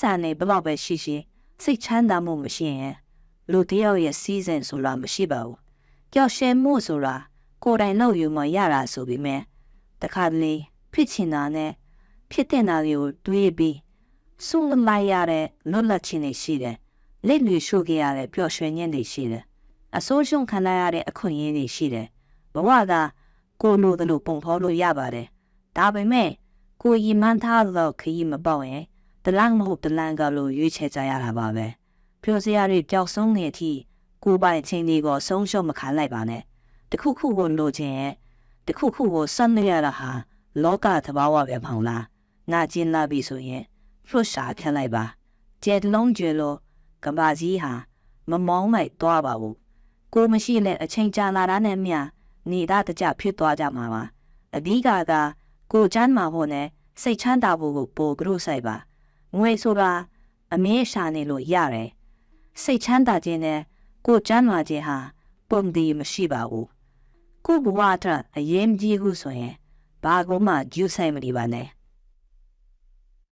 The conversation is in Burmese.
စာနေဘလောက်ပဲရှိရှိစိတ်ချမ်းသာမှုမရှိရင်လူတစ်ယောက်ရဲ့စီးစိမ်ဆိုတာမရှိပါဘူးကြောက်ရှဲမှုဆိုတာကိုယ်တိုင်လုပ်ယူမှရတာဆိုပေမဲ့တခါတလေဖြစ်ချင်တာနဲ့ဖြစ်တဲ့နာတွေကိုတွေးပြီးစုလိုက်ရတဲ့လွတ်လပ်ခြင်းတွေရှိတယ်လက်လူရှုခဲ့ရတဲ့ပျော်ရွှင်ခြင်းတွေရှိတယ်အဆိုးရှုံးခံရတဲ့အခွင့်အရေးတွေရှိတယ်ဘဝကကိုယ်လိုသလိုပုံဖော်လို့ရပါတယ်ဒါပေမဲ့ကိုယ်ရည်မှန်းထားသောခရီးမပေါက်ရင် တလန့်မဟုတ်တလန့်ကလို့ရွေးချယ်ကြရတာပါပဲပျော်စရာတွေပျောက်ဆုံးနေတဲ့အထိကိုယ်ပိုင်ချင်းတွေကိုဆုံးရှုံးမခံလိုက်ပါနဲ့တခုခုကိုလိုချင်ရဲ့တခုခုကိုစမ်းနေရတာဟာလောကသဘာဝပဲဖောင်လားနာကျင်လာပြီဆိုရင်ဖလွတ်ရှာဖြတ်လိုက်ပါကျဲလုံးကျဲလို့ကဘာကြီးဟာမမောင်းလိုက်သွားပါဘူးကိုမရှိတဲ့အချိန်ကြာလာတာနဲ့မျှနေတာတကြဖြစ်သွားကြမှာပါအဓိကကကိုချမ်းမှာဟိုနဲ့စိတ်ချမ်းသာဖို့ကိုပိုကရုစိုက်ပါ ငွေဆိုတာအမေးရှာနေလို့ရတယ်စိတ်ချမ်းသာခြင်းနဲ့ကိုချမ်းသာခြင်းဟာပုံဒီမရှိပါဘူးကိုဘဝအတွက်အရင်ကြီးဟုဆိုရင်ဘာကမှဂျူးဆိုင်မနေပါနဲ့